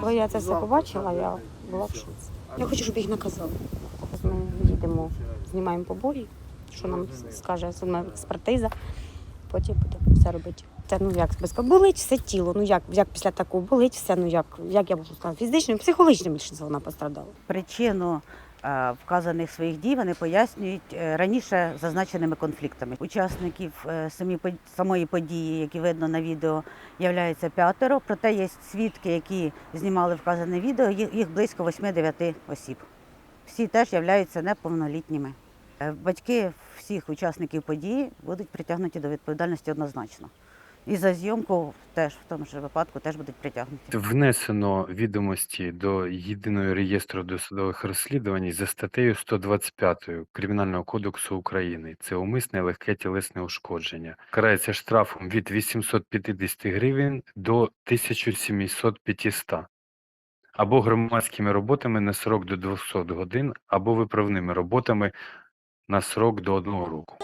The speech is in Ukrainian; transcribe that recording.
Коли я це все побачила, я була в шоці. Я хочу, щоб їх наказали. Ми їдемо, знімаємо побої, що нам скаже судна експертиза, потім будемо все робити. Це ну як без болить все тіло. Ну як, як після такого болить все, ну як, як я можу сказати, фізично, і психологічно більше всього вона пострадала. Причину е, вказаних своїх дій вони пояснюють е, раніше зазначеними конфліктами. Учасників е, самі самої події, які видно на відео, являється п'ятеро. Проте є свідки, які знімали вказане відео. Їх їх близько 8-9 осіб. Всі теж являються неповнолітніми. Е, Батьки всіх учасників події будуть притягнуті до відповідальності однозначно. І за зйомку теж в тому ж випадку теж будуть притягнуті. Внесено відомості до єдиного реєстру досудових розслідувань за статтею 125 Кримінального кодексу України. Це умисне легке тілесне ушкодження. Карається штрафом від 850 гривень до 1700 500 або громадськими роботами на срок до 200 годин, або виправними роботами на срок до одного року.